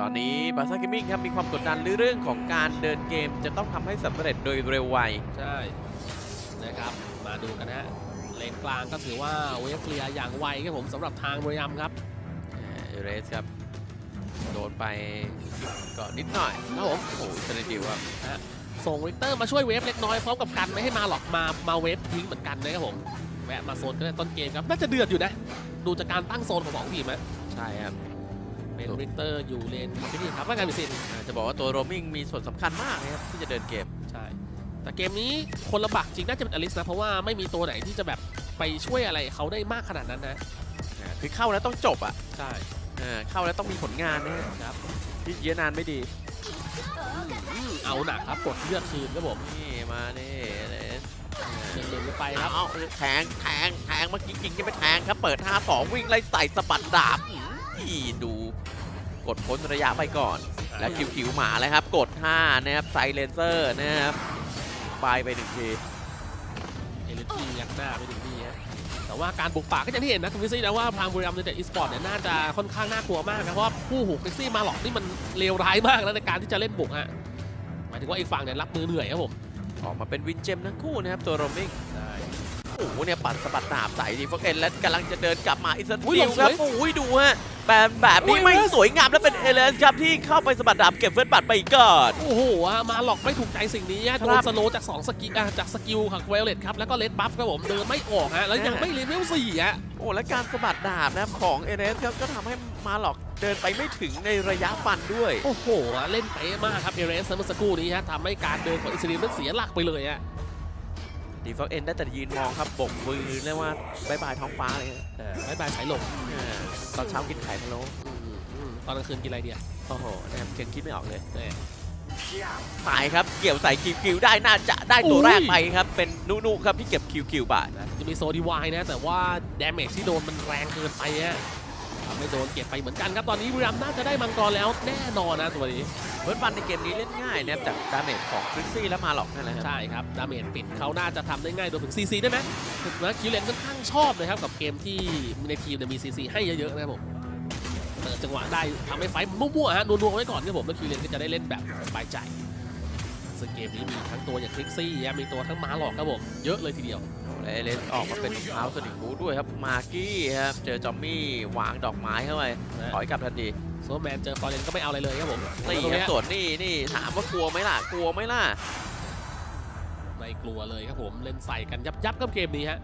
ตอนนี้บาซ่าเกมมิ่งครับมีความกดดันเรื่องของการเดินเกมจะต้องทำให้สำเร็จโดยเร็วไว ใช่นะครับ มาดูกันนะฮะเลนกลางก็ถือว่าเวฟเคลียร์อย่างไวครับผมสำหรับทางบุรีรัมย์ครับ เอเรสครับ โดนไปก็นิดหน่อยครับผมโอ้โหเซนดิวครับส่งริกเตอร์มาช่วยเวฟเล็กน้อยพร้อมกับกันไม่ให้มาหรอกมามาเวฟทิ้งเหมือนกันนะครับผมแวะมาโซนก็ได้ต้นเกมครับน่าจะเดือดอยู่นะ ดูจากการตั้งโซนของสองทีมนะใช่ครับ เป็นริกเตอร์อยู่เลนที่นี่ครับว่าไงพี่ซินอ่าจะบอกว่าตัวโรมิงมีส่วนสำคัญมากนะครับที่จะเดินเกม ใช่ แต่เกมนี้คนลำบากจริงน่าจะเป็นอลิสนะ เพราะว่าไม่มีตัวไหนที่จะแบบไปช่วยอะไรเขาได้มากขนาดนั้นนะอ่าคือเข้าแล้วต้องจบอะ ใช่อ่าเข้าแล้วต้องมีผลงานนะฮะครับยืดเยื้อนานไม่ดีอืมเอาหนักครับกดเลือดคืนครับผมนี่มานี่เอเรสหนึ่งหนึ่งไปครับเอาแทงแทงแทงเมื่อกี้กิงจะไปแทงครับ เปิด 5-2 วิ่งไล่ใส่สะบัดดาบอื้ออีดู กดพ้นระยะไปก่อน แล้วคิวคิวหมาเลยครับ กด 5 นะครับไซเลนเซอร์นะครับไปไปหนึ่งทีเอลิทียักหน้าไปถึงที่ฮะแต่ว่าการบุกป่าก็อย่างที่เห็นนะคุณวิซี่นะว่าทางบุรีรัมย์ยูไนเต็ดอีสปอร์ตเนี่ยน่าจะค่อนข้างน่ากลัวมากนะเพราะว่าผู้หูฟิกซี่มาหลอกนี่มันเลวร้ายมากนะในการที่จะเล่นบุกฮะหมายถึงว่าอีกฝั่งเนี่ยรับมือเหนื่อยครับผมออกมาเป็นวินเจมทั้งคู่นะครับตัวโรมิง โอ้โหเนี่ยปัดสะบัดดาบใส่ดีฟอกเอ็นแล้วกำลังจะเดินกลับมาอีกสักอุ้ยทีหลบครับสวยโอ้ยดูฮะแบบแบบนี้อุ้ยไม่เอเลสสวยงามแล้วเป็นเอเลนครับที่เข้าไปสะบัดดาบเก็บเฟิร์สบัตรไปก่อนโอ้โหฮะมาหลอกไม่ถูกใจสิ่งนี้ฮะโดครันบสโลว์จาก2สกิลอะจากสกิลของเวลเลตครับแล้วก็เลดบัฟครับผมเดินไม่ออกฮะแล้วยังอ่าไม่เลเวลสี่ฮะโอ้และการสะบัดดาบนะครับของเอเลนครับก็ทำให้มาหลอกเดินไปไม่ถึงในระยะฟันด้วย โอ้โหฮะเล่นเป๊ะมากครับเอเรสเมื่อสักครู่นี้ฮะทำให้การเดินของอิสรีมันเสียหลักไปเลยฮะ ดีฟอกเอ็นได้แต่ยืนมองครับบกมือเรียกว่าบายบายท้องฟ้าเลยฮะอ่าบายบายสายลมอ่าตอนเช้ากินไข่พะโล้อืมอืมตอนกลางคืนกินอะไรเดียโอ้โหนะครับยังคิดไม่ออกเลยเนี่ยตายครับเกี่ยวใส่คิวคิวได้น่าจะได้ตัวอุ้ยแรกไปครับเป็นนุนุครับที่เก็บคิวคิวไปนะจะมีโซดีวายนะ แต่ว่าดาเมจที่โดนมันแรงเกินไปฮะทำให้โดนเก็บไปเหมือนกันครับตอนนี้บุรีรัมย์น่าจะได้มังกรแล้วแน่นอนนะตัวนี้ เวิร์ดบันในเกมนี้เล่นง่ายนะครับจากดาเมจของคริสซี่และมาหลอกนั่นแหละครับ ใช่ครับ ดาเมจปิดเขาน่าจะทำได้ง่ายโดยถึง CC ได้ไหมถึงแม้คิวเลนค่อนข้างชอบนะครับกับเกมที่ในทีมเนี่ยมี CC ให้เยอะๆนะครับผมเปิดจังหวะได้ทำให้ไฟท์มั่วๆฮะนัวๆไว้ก่อนครับผมแล้วคิวเลนก็จะได้เล่นแบบสบายใจซึ่งเกมนี้มีทั้งตัวอย่างคลิกซี่มีตัวทั้งมาหลอกครับผมเยอะเลยทีเดียวและเอเลสออกมาเป็นเท้าสนิงบูด้วยครับมากี้ครับเจอจอมมี่วางดอกไม้เข้าไปนะถอยกลับทันที โซแมนเจอฟอร์เรนก็ไม่เอาอะไรเลยครับผมนี่ตรงครับเนี้ยส่วนนี่นี่ถามว่ากลัวไหมล่ะกลัวไหมล่ะไม่กลัวเลยครับผมเล่นใส่กันยับยับๆกับเกมนี้ฮะ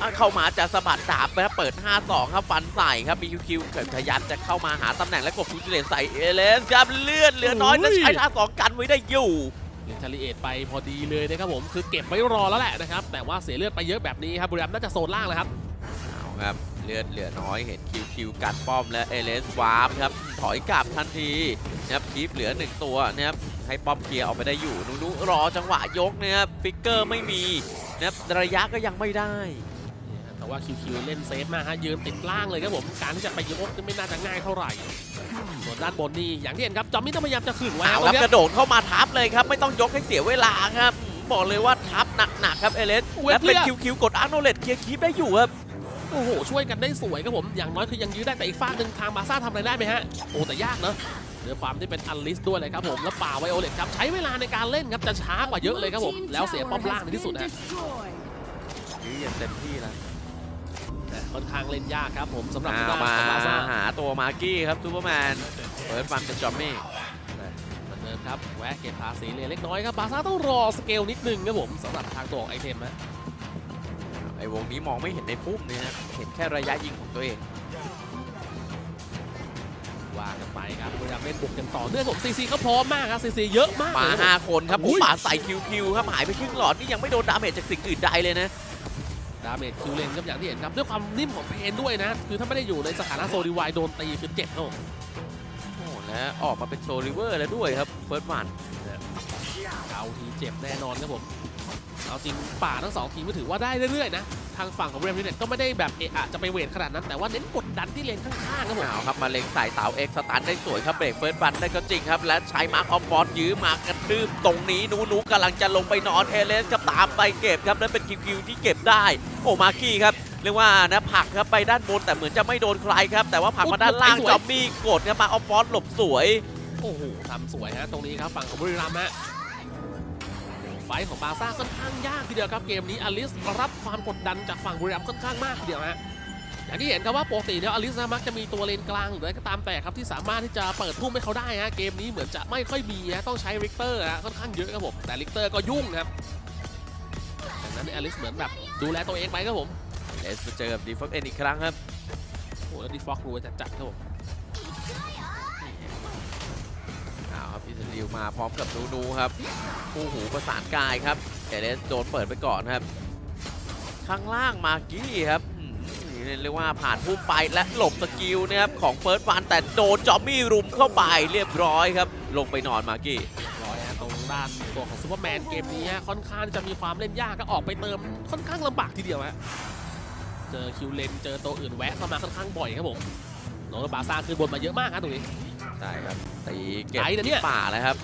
อะเข้ามาจะสะบัดดาบไปครับเปิด 5-2 ครับฟันใส่ครับมีคิวคิวเกิดพยันจะเข้ามาหาตำแหน่งและกดฟูจิเลนใส่เอเลสครับเลือดเหลือน้อยและใช้ท่าสองกันไว้ได้อยู่เรียนทาริเอตไปพอดีเลยนะครับผมคือเก็บไว้รอแล้วแหละนะครับแต่ว่าเสียเลือดไปเยอะแบบนี้ครับบุรีรัมย์น่าจะโซนล่างแล้วครับเอาครับเลือดเหลือน้อยเห็นคิวคิวกัดป้อมและเอเลสวาร์ปครับถอยกลับทันทีนะครับคีปเหลือหนึ่งตัวนะครับให้ป้อมเคลียร์ออกไปได้อยู่นุนุรอจังหวะยกนะครับฟิกเกอร์ไม่มีนะครับระยะก็ยังไม่ได้เนี่ยฮะแต่ว่าคิวคิวเล่นเซฟมากฮะยืนติดล่างเลยครับผมการที่จะไปยกนี่ไม่น่าจะง่ายเท่าไหร่ส่วนด้านบนนี่อย่างที่เห็นครับจอมมี่ต้องพยายามจะขึงไว้เอาคครัรับบกระโดดเข้ามาทับเลยครับไม่ต้องยกให้เสียเวลาครับอืมบอกเลยว่าทับหนักๆครับเอเลสเวและฟเป็นเลือดคิวคิวกดอาร์โนเลตเคลียร์คีปได้อยู่ครับ โอ้โห ช่วยกันได้สวยครับผม อย่างน้อยคือยังยื้อได้แต่อีกฝากหนึ่งทางบาซ่าทำอะไรได้ไหมฮะ โอ้แต่ยากเนอะเนื้อความที่เป็นอันลิสด้วยเลยครับผม แล้วป่าไวโอเลตครับ ใช้เวลาในการเล่นครับ จะช้ากว่าเยอะเลยครับผม แล้วเสียป้อมล่างในที่สุดนะยื้ออย่างเต็มที่แล้วแต่ค่อนข้างเล่นยากครับผมสำหรับเอาทางมาด้านของบาซ่าหาตัวมาร์กี้ครับซูเปอร์แมนเปิดฟันเป็นจอมมี่เหมือนเดิมครับแวะเก็บภาษีเลยเล็กน้อยครับบาซ่าต้องรอสเกลนิดนึงครับผมสำหรับทางตัวของไอเทมฮะ ไอ้วงนี้มองไม่เห็นในพุ่มเนี่ยนะเห็นแค่ระยะยิงของตัวเองว่ากันไปครับพยายามเล่นบุกกันต่อเนื่องผมซีซีเขาพร้อมมากครับซีซีเยอะมากมาเลยครับผมห้าคนครับอุ้ผมยป่าใส่คิวคิวครับหายไปครึ่งหลอดนี่ยังไม่โดนดาเมจจากสิ่งอื่นใดเลยนะดาเมจคิวเลนครับอย่างที่เห็นครับด้วยความนิ่มของเพนด้วยนะ คือถ้าไม่ได้อยู่ในสถานะโซดีวายโดนตีคือเจ็บครับผมโอ้และออกมาเป็นโซลิเวอร์แล้วด้วยครับเฟิร์สวันเอาทีเจ็บแน่นอนครับผมเอาจริงป่าทั้งสองทีมก็ถือว่าได้เรื่อยๆนะทางฝั่งของเรมยูเน็ตก็ไม่ได้แบบเอะอะจะไปเวทขนาดนั้นแต่ว่าเน้นกดดันที่เลนข้างๆครับผมเอาครับมาเล็งใส่เต๋าเอ็กซ์สตันได้สวยครับเบรกเฟิร์สวันได้ก็จริงครับ และใช้มาร์คออฟฟอร์ดยื้อมากระทืบตรงนี้หนูหนูกำลังจะลงไปนอนเอเลสก็ตามไปเก็บครับนั่นเป็นคิวคิวที่เก็บได้ โอ้มาร์กี้ครับเรียกว่านะผลักครับไปด้านบนแต่เหมือนจะไม่โดนใครครับ แต่ว่าผลักมาด้านล่างจอมบี้กดครับมาออฟฟอสหลบสวยโอ้โหทำสวยฮะตรงนี้ครับฝั่งของบุรีรัมย์ฮะ ไฟท์ของบาร์ซ่าค่อนข้างยากทีเดียวครับเกมนี้อลิสรับความกดดันจากฝั่งบุรีรัมย์ค่อนข้างมากทีเดียวฮะอย่างที่เห็นครับว่าปกติแล้วอลิสนะมักจะมีตัวเลนกลางหรืออะไรก็ตามแต่ครับที่สามารถที่จะเปิดพุ่มให้เขาได้ฮะเกมนี้เหมือนจะไม่ค่อยมีฮะต้องใช้ริกเตอร์ฮะค่อนข้างเยอะครับผมแต่ริกเตอร์ก็ยุ่งครับดังนั้นอลิสเหมือนแบบดูแลตัวเองไปครับผมเลสมาเจอกับดีฟอกเอ็นอีกครั้งครับโอ้โหแล้วดีฟอกรูจัดจัดๆครับผม เอาครับอิสราเอลมาพร้อมกับนูนูครับคู่หูประสานกายครับเอเลสโดนเปิดไปก่อนครับ ข้างล่างมากี้ครับเรียกว่าผ่านพุ่มไปและหลบสกิลนะครับของเฟิร์สวันแต่โดนจอมมี่รุมเข้าไปเรียบร้อยครับ ลงไปนอนมากี้ร้อยฮะตรงด้านตัวของซูเปอร์แมนเกมนี้ค่อนข้างจะมีความเล่นยากก็ออกไปเติมค่อนข้างลำบากทีเดียวฮะเจอคิวเลนเจอตัวอื่นแวะเข้ามาค่อนข้างบ่อยครับผมน้องบาซ่าคือบนมาเยอะมากครับตรงนี้ ใช่ครับตีเก็บไกลนะเนี่ยที่ป่าแล้วครับ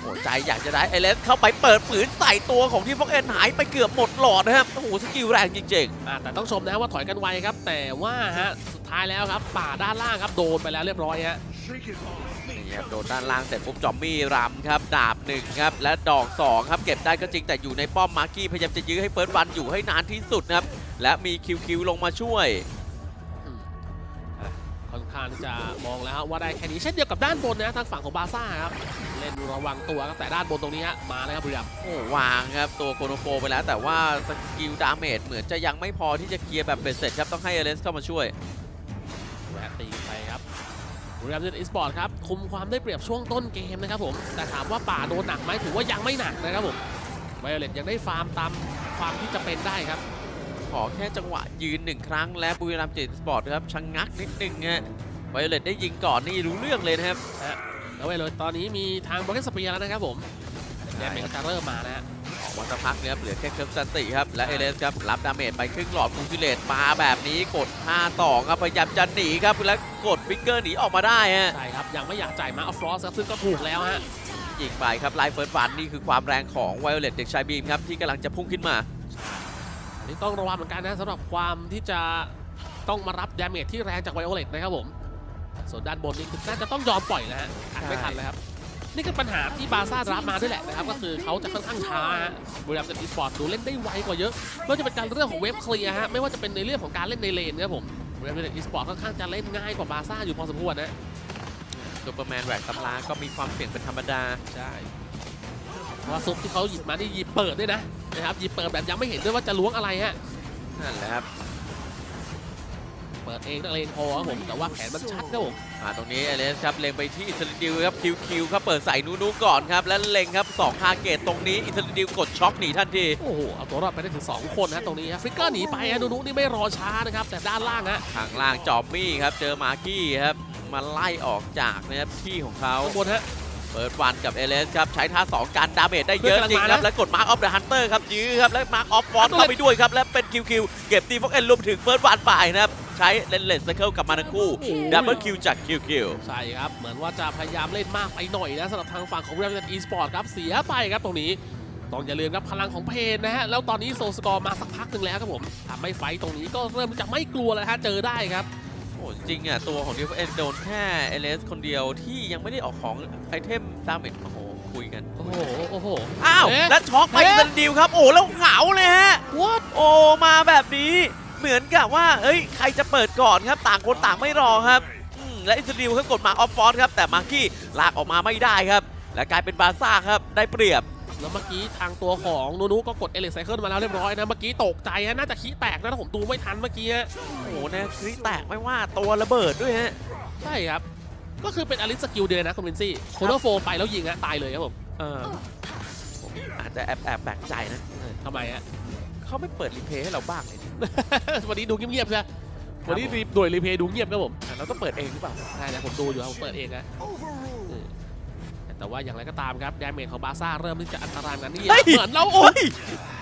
โอ้ใจอยากจะได้เอเลสเข้าไปเปิดฝืนใส่ตัวของที่ฟอกเอ็นหายไปเกือบหมดหลอดนะครับโอ้โหสกิลแรงจริงอ่าแต่ต้องชมนะว่าถอยกันไวครับ แต่ว่าฮะสุดท้ายแล้วครับป่าด้านล่างครับโดนไปแล้วเรียบร้อยฮะๆนี่ครับโดนด้านล่างเสร็จปุ๊บจอมมี่รำครับดาบหนึ่งครับและดอกสองครับเก็บได้ก็จริงแต่อยู่ในป้อมมาร์กี้พยายามจะยื้อให้เฟิร์สวันอยู่ให้นานที่สุดนะครับและมีคิวคิวลงมาช่วยอืมอะ ค่อนข้างที่จะมองแล้วว่าได้แค่นี้เช่นเดียวกับด้านบนนะทางฝั่งของบาซ่าครับเล่นระวังตัวครับแต่ด้านบนตรงนี้ฮะมาแล้วครับบุรีรัมย์โอ้วางครับตัวโคโนโฟไปแล้ว แต่ว่าสกิลดาเมจเหมือนจะยังไม่พอที่จะเคลียร์แบบเบ็ดเสร็จครับต้องให้เอเลสเข้ามาช่วยแวะตีไปครับบุรีรัมย์ยูไนเต็ดอีสปอร์ตครับคุมความได้เปรียบช่วงต้นเกมนะครับผมแต่ถามว่าป่าโดนหนักไหมถือว่ายังไม่หนักนะครับผมไวโอเลตยังได้ฟาร์มตามความที่จะเป็นได้ครับข อแค่จังหวะยืนหนึ่งครั้ง และบุรีรัมย์เจตสปอร์ตครับชะงงักนิดนึงฮะไวโอเลตได้ยิงก่อนนี่รู้เรื่องเลยนะครับแล้วไวโอเลตตอนนี้มีทางบล็อกเกสเปียแล้วนะครับผมแดนเมกจะเริ่มมานะฮะออกมาสักพักเนี่ยครับเหลือแค่เครื่องสันติครับ และเอเลสครับ รับดาเมจไปครึ่งหลอดฟูซิเลตมาแบบนี้กด 5 ต่อครับ พยายามจะหนีครับ และกดฟิกเกอร์หนีออกมาได้ฮะใช่ครับ ยังไม่อยากจ่ายมาเอาฟรอสครับ ซึ่งก็ถูกแล้วฮะยิงไปครับไลฟ์เฟิร์สวันนี่คือความแรงของไวโอเลตเด็กชายบีมครับ ที่กำลังจะพุ่งขึ้นมาอั นนี้ต้องระวังเหมือนกันนะสำหรับความที่จะต้องมารับดาเมจที่แรงจากไวโอเลตนะครับผม ส่วนด้านบนนี่คือน่าจะต้องยอมปล่อยนะฮะอัดไม่ทันเลยครับ นี่คือปัญหาที่บาซ่ารับมาด้วยแหละนะครับ ก็คือเขาจะค่อนข้างช้าฮะบุรีรัมย์กับอีสปอร์ตดูเล่นได้ไวกว่าเยอะไม่ว่าจะเป็นการเรื่องของเวฟเคลียร์ฮะไม่ว่าจะเป็นในเรื่องของการเล่นในเลนนะครับผมบุรีรัมย์กับอีสปอร์ตค่อนข้างจะเล่นง่ายกว่าบาซ่าอยู่พอสมควรนะซูเปอร์แมนแหวกตำราก็มีความเสี่ยงเป็นธรรมดาใช่เพราะ ว่าซุปที่เขาหยิบมานี่หยิบเปิดด้วยนะนะครับหยิบเปิดแบบยังไม่เห็นด้วยว่าจะล้วงอะไรฮะนั่นแหละครับเปิดเองนักเลงพอครับผมแต่ว่าแผนมันชัดครับผมมาตรงนี้เอเลสครับเล็งไปที่อิสราดิวครับคิวคิวครับเปิดใส่นูนูก่อนครับแล้วเล็งครับ2ทาร์เกตตรงนี้อิสราดิวกดช็อคหนีทันทีโอ้โหเอาตัวรอดไปได้ถึง 2 คนนะตรงนี้ฮะฟลิกเกอร์หนีไปฮะนูนุนี่ไม่รอช้านะครับแต่ด้านล่างฮะทางล่างจอบมี่ครับเจอมาร์กี้ครับมาไล่ออกจากนะครับที่ของเขาข้างบนฮะ เปิดวันกับเอเลสครับใช้ท่า2การดาเมจได้เยอะเพื่อนจริงกำลังครับมานะแล้วกดมาร์คออฟเดอะฮันเตอร์ครับยื้อครับแล้วมาร์คออฟฟอนเอาตัวเข้าไปด้วยครับและเป็นคิวคิวเก็บตีฟอกเอ็นรวมถึงเฟิร์สวันไปนะครับใช้เลนเลสเซอร์เคิลกลับมาทั้งคู่ดับเบิลคิวจากคิวคิวใช่ครับ เหมือนว่าจะพยายามเล่นมากไปหน่อยนะสำหรับทางฝั่งของเรียลเอีสปอร์ตครับเสียไปครับตรงนี้ต้องอย่าลืมครับพลังของเพนนะฮะ แล้วตอนนี้โซสกอร์มาสักพักหนึ่งแล้วครับผมทำให้ไฟต์ตรงนี้ก็เริ่มจะไม่กลัวแล้วฮะเจอได้ครับโอ้ จริงๆอะตัวของดิฟเอ็นโดนแค่เอเลสคนเดียวที่ยังไม่ได้ออกของไอเทมดาเมจโอ้โหคุยกัน โอ้โห โอ้โห อ้าว เอ๊ะแล้วช็อกไปเอ๊ะอิสราดิวครับ โอ้แล้วเหงาเลยฮะ what โอ้มาแบบนี้เหมือนกับว่าเอ้ยใครจะเปิดก่อนครับ ต่างคนต่างไม่รอครับอืมและอิสราเอลครับกดมาออฟฟอร์ครับ แต่มาร์กี้ลากออกมาไม่ได้ครับ และกลายเป็นบาซ่าครับ ได้เปรียบ แล้วเมื่อกี้ทางตัวของนูนูก็กดเอลิไซเคิลมาแล้วเรียบร้อยนะ เมื่อกี้ตกใจฮะ น่าจะขี้แตกนะถ้าผมดูไม่ทันเมื่อกี้ฮะโอ้โหนะคริแตกไม่ว่าตัวระเบิดด้วยฮะ ใช่ครับ ก็คือเป็นอลิสสกิลเดียวนะคุณวินซี่โคโนโฟไปแล้วยิงฮะตายเลยครับผมเออผมอาจจะแอบแอบแปลกใจนะเออทำไมฮะเขาไม่เปิดรีเพลย์ให้เราบ้างเลยดิวันนี้ดูเงียบๆใช่ไหมวันนี้รีหน่วยรีเพย์ดูเงียบครับผมเราต้องเปิดเองหรือเปล่าใช่นะผมดูอยู่ครับผมเปิดเองนะเออ แต่ว่าอย่างไรก็ตามครับดาเมจของบาซ่าเริ่มที่จะอันตรายนั้นนี่เฮ้ยเหมือนเราโอ้ยเห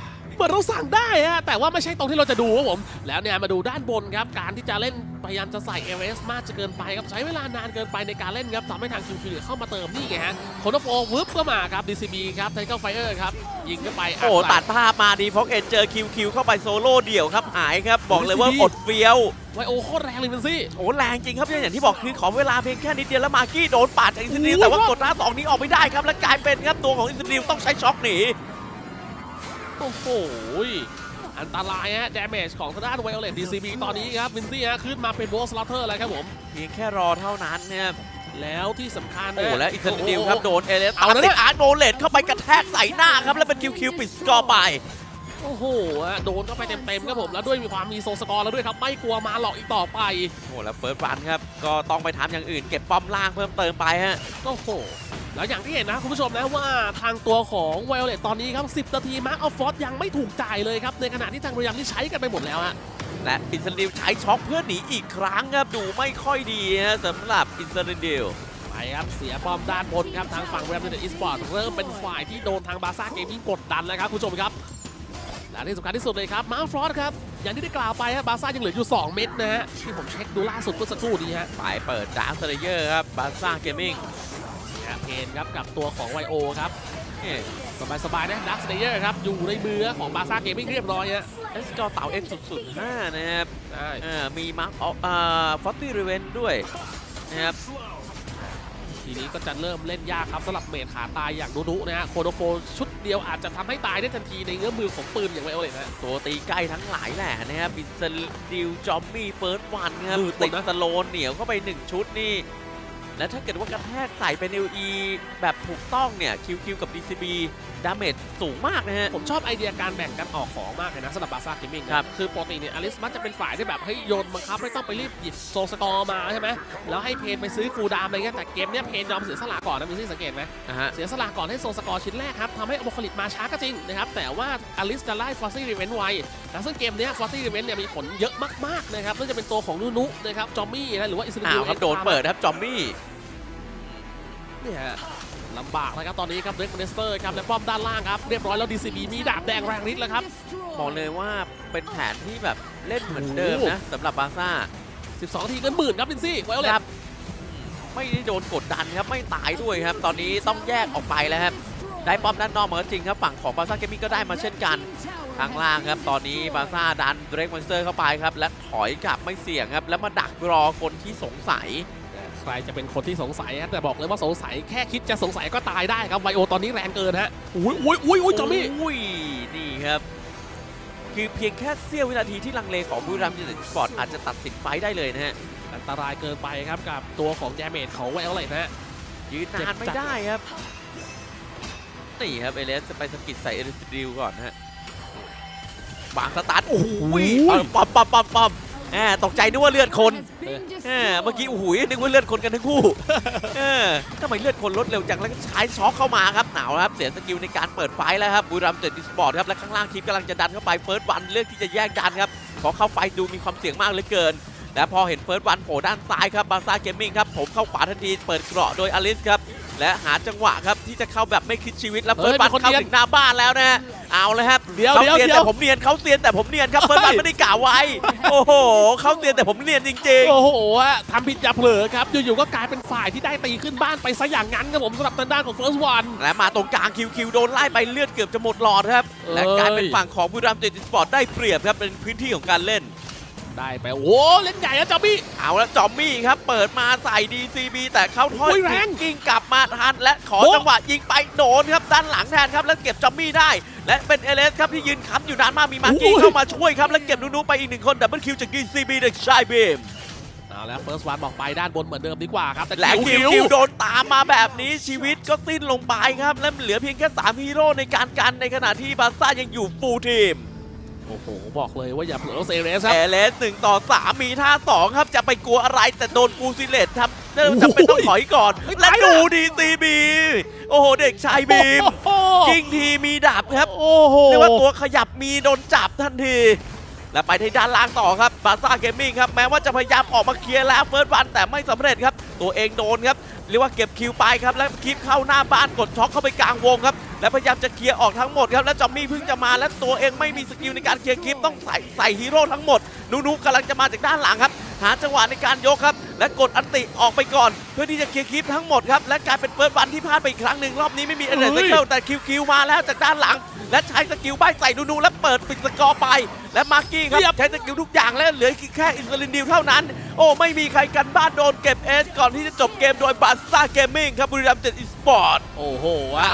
มืมือนเราสั่งได้ฮะแต่ว่าไม่ใช่ตรงที่เราจะดูครับผม แล้วเนี่ยมาดูด้านบนครับ การที่จะเล่นพยายามจะใส่เอเวสมากจะเกินไปครับใช้เวลานานเกินไปในการเล่นครับทำให้ทางคิวคิวเข้ามาเติมนี่ไงฮะโคโนโฟวึบก็มาครับ DCB ครับไทเกอร์ไฟเออร์ครับยิงเข้าไปโอ้อัดไหลตัดภาพมาดีฟอกเอ็นเจอคิวคิวเข้าไปโซโล่เดี่ยวครับหายครับบอกเลยว่าดีอดเฟี้ยวไวโอโคตรแรงเลยมันสิโอ้แรงจริงครับอย่างที่บอกคือขอเวลาเพียงแค่นิดเดียวแล้วมาร์กี้โดนปาดจากอินสติลโอ้โหแต่ว่ากดหน้าสองนี้ออกไม่ได้ครับและกลายเป็นครับตัวของอินสติลต้องใช้ช็อคหนี โอ้โหอันตรายฮะด a เมจของทางด้านไวโอเลต DCB ตอนนี้ครับวินซี่ฮะขึ้นมาเป็นโบสลอเทอร์แล้วครับผมเพียงแค่รอเท่านั้นเนี่ยแล้วที่สำคัญนะโอ้แล้วอินสติลโโหครับโดนเอเลสเอาแล้วเนี่ติยดอาร์โนเลตเข้าไปกระแทกใส่หน้าครับแล้วเป็นคิวคิวปิดสกอร์ไปโอ้โหฮะโดนเข้าไปเต็มๆครับผม แล้วด้วยมีความมีโซสกอร์แล้วด้วยครับ ไม่กลัวมาหลอกอีกต่อไป โอ้แล้วเฟิร์สรันครับ ก็ต้องไปทำอย่างอื่น เก็บป้อมล่างเพิ่มเติมไปฮะ โอ้โห แล้วอย่างที่เห็นนะคุณผู้ชมนะว่าทางตัวของไวโอเลตตอนนี้ครับ 10 นาทีมาร์คออฟฟอร์ยังไม่ถูกจ่ายเลยครับ ในขณะที่ทางพยายามที่ใช้กันไปหมดแล้วฮะและอินสติลใช้ช็อคเพื่อหนีอีกครั้งครับดูไม่ค่อยดีฮะสำหรับอินสติลไปครับเสียบอมด้านบนครับทางฝั่งแรมเดอร์อีสปอร์ตเริ่มเป็นฝ่ายที่โดนทางบาซ่าเกมมิ่งกดดันแล้วครับคุณผู้ชมครับและที่สำคัญที่สุดเลยครับมาร์คฟรอสครับอย่างที่ได้กล่าวไปครับบาซ่ายังเหลืออยู่ 2 เม็ดนะฮะที่ผมเช็คดูล่าสุดเมื่อสักครู่นี้ฮะฝ่ายเปิดดาร์คเซเลเยอร์ครับบาซ่าเกมมิ่ง เนี่ยเพนครับกับตัวของไวโอครับสบายๆนะดักสเตเยอร์ครับอยู่ในมือของบาซ่าเกมมิ่งเรียบร้อยฮะเอสจอเต่าเอ็กสุดๆ5นะครับใช่อ่ามีมาร์คออฟอ่าฟอตตี้รีเวนด้วยนะครับทีนี้ก็จะเริ่มเล่นยากครับสำหรับเมทขาตายอย่างนุนุนะฮะโคโดโฟชุดเดียวอาจจะทำให้ตายได้ทันทีในเงื้อมือของปืนอย่างไวโอเลตนะตัวตีใกล้ทั้งหลายแหละนะครับบิสดิลจอมมี่เฟิร์สวันครับมืดหมติดดนะสโลนเหนียวเข้าไป 1 ชุดนี่ แล้วถ้าเกิดว่ากระแทกใส่เป็น LE แบบถูกต้องเนี่ย QQ กับ DCB ดาเมจสูงมากนะฮะ ผมชอบไอเดียการแบ่งกันออกของมากเลยนะสำหรับบาซ่าเกมมิ่งครับ คือปกติเนี่ยอลิสมักจะเป็นฝ่ายที่แบบเฮ้ยโยนบังคับไม่ต้องไปรีบหยิบโซสกอร์มาใช่ไหมแล้วให้เพนไปซื้อฟูลดามอะไรเงี้ยแต่เกมเนี้ยเพนยอมเสียสละก่อนนะมีที่สังเกตไหมนะฮะเสียสละก่อนให้โซสกอร์ชิ้นแรกครับทำให้อโบคลิตมาช้าก็จริงนะครับแต่ว่าอลิสจะไล่ฟอสซี่รีเวนไวนะซึ่งเกมเนี้ยฟอสซี่รีเวนเนี่ยมีผลเยอะมากๆนะครับนั่นจะเป็นตัวของนุนุนะครับจอมมี่นะหรือว่าอิสราอ้าเอวลครับโดนเปิดครับจอมมี่ เนี่ยฮะลำบากนะครับตอนนี้ครับเรกเนสเตอร์ครับและป้อมด้านล่างครับเรียบร้อยแล้ว DCB มีดาบแดงแรงฤทธิ์แล้วครับ บอกเลยว่าเป็นแผนที่แบบเล่นเหมือนเดิมนะสำหรับบาซ่า 12 ทีเงินหมื่นครับลินซี่ไวโอเลครัตบไม่ได้โดนกดดันครับไม่ตายด้วยครับ ตอนนี้ต้องแยกออกไปแล้วครับได้ป้อมด้านนอกมาก็จริงครับฝั่งของบาซ่าเกมมิ่งก็ได้มาเช่นกันทางล่างครับ ตอนนี้บาซ่าดันเบรกมอนสเตอร์เข้าไปครับ และถอยกลับไม่เสี่ยงครับ แล้วมาดักรอคนที่สงสัย ใครจะเป็นคนที่สงสัยฮะแต่บอกเลยว่าสงสัยแค่คิดจะสงสัยก็ตายได้ครับไวโอตอนนี้แรงเกินฮะอุ้ยอุ้ยอุ้ยอุ้ยจอมมี่อุ้ยนี่ครับ คือเพียงแค่เสี้ยววินาทีที่ลังเลของบุรีรัมย์ยูไนเต็ดสปอร์ตอาจจะตัดสินไฟต์ได้เลยนะฮะอันตรายเกินไปครับกับตัวของแดเมจของไวโอเลตนะฮะยืนนานไม่ได้ครับนี่ครับเอเลสจะไปสะกิดใส่เอลิสดิลก่อนนะฮะบางสตาร์ทโอ้โหเอาปั๊มปั๊มปั๊มปั๊ม แหมตกใจนึกว่าเลือดคนแหมเมื่อกี้โอ้โหนึกว่าเลือดคนกันทั้งคู่เออทำไมเลือดคนลดเร็วจังแล้วก็ใช้ช็อคเข้ามาครับหนาวครับเสียสกิลในการเปิดไฟแล้วครับบุรีรัมย์เต็ดดิสปอร์ตครับและข้างล่างทีมกำลังจะดันเข้าไปเฟิร์สวันเลือกที่จะแยกดันครับขอเข้าไฟดูมีความเสี่ยงมากเหลือเกินและพอเห็นเฟิร์สวันโผล่ด้านซ้ายครับบาซ่าเกมมิ่งครับผมเข้าขวาทันทีเปิดเกราะโดยอลิสครับ และหาจังหวะครับที่จะเข้าแบบไม่คิดชีวิตแล้วเฮ้เฟิร์ยสวันมีคนเข้าเนียนถึงหน้าบ้านแล้วนะฮะเอาเลยครับเดี๋ยวเขาเดี๋ยวเตียนเดี๋ยแต่วผมเนียนเขาเตียนแต่ผมเนียนครับเฟิร์สวันเฮ้ยไม่ได้กล่าวไว้โอ้โหเขาเตียนแต่ผมเนียนจริงโอ้โหฮะทำผิดอย่าเผลอครับอยู่ๆก็กลายเป็นฝ่ายที่ได้ตีขึ้นบ้านไปซะอย่างนั้นครับผมสำหรับทางด้านของเฟิร์สวันๆและมาตรงกลางคิวคิวโดนไล่ไปเลือดเกือบจะหมดหลอดครับเอ้ยและกลายเป็นฝั่งของบุรีรัมย์เจติสปอร์ตได้เปรียบครับเป็นพื้นที่ของการเล่น ได้ไปโอ้เล่นใหญ่อะจอมบี้เอาแล้วจอมมี่ครับ เปิดมาใส่ DCB แต่เข้าถ้อยโอ้ยแรงกิ้งกลับมาทัน และขอโอ้จังหวะยิงไปโดนครับด้านหลังแทนครับ แล้วเก็บจอมมี่ได้ และเป็นเอเลสครับที่ยืนค้ำอยู่นานมากมีมาร์กี้เข้ามาช่วยครับ แล้วเก็บนูนูไปอีกหนึ่งคนดับเบิลคิวจาก DCB เด็กชายเบมเอาแล้วเฟิร์สวันบอกไปด้านบนเหมือนเดิมดีกว่าครับ แต่และคิคิววคิวโดนตามมาแบบนี้ชีวิตก็สิ้นลงไปครับ และเหลือเพียงแค่3ฮีโร่ในการกันในขณะที่บาร์ซ่ายังอยู่ฟูลทีม โอ้โห บอกเลยว่าอย่าเผลอเซเรสครับ เอเลสหนึ่งต่อสามมีท่าสองครับจะไปกลัวอะไรแต่โดนกูซิเลตทำเริ่มจำเป็นต้องถอยก่อนเฮ้ยและตายดูแล้วดีซีบีโอ้โห เด็กชายบีมโอ้โหกิ้งทีมีดาบครับโอ้โหเรียกว่าตัวขยับมีโดนจับทันที และไปที่ด้านล่างต่อครับบาซ่าเกมมิ่งครับแม้ว่าจะพยายามออกมาเคลียร์แล้วเฟิร์สวันแต่ไม่สำเร็จครับ ตัวเองโดนครับเรียกว่าเก็บคิวไปครับแล้วคลิปเข้าหน้าบ้านกดช็อคเข้าไปกลางวงครับและพยายามจะเคลียร์ออกทั้งหมดครับและจอมมี่เพิ่งจะมาและตัวเองไม่มีสกิลในการเคลียร์คลิปต้องใส่ใส่ฮีโร่ทั้งหมดนูนูกำลังจะมาจากด้านหลังครับ หาจังหวะในการยกครับ และกดอันติออกไปก่อน เพื่อที่จะเคลียร์คลิปทั้งหมดครับ และกลายเป็นเปิดวันที่พลาดไปอีกครั้งหนึ่งรอบนี้ไม่มีเอเนอร์เฮ้สยเกิลแต่คิวคิวมาแล้วจากด้านหลัง และใช้สกิลใบใส่นูนูและเปิดปิดสกอร์ไป และมาร์กี้ครับใช้สกิลทุกอย่างและเหลือแค่อินซูลินดิวเท่านั้น โอ้ไม่มีใครกันบ้านโดนเก็บเอสก่อนที่จะจบเกมโดยบาซ่าเกมมิ่งครับบุรีรัมย์เจ็ดอีสปอร์ตโอ้โหว้า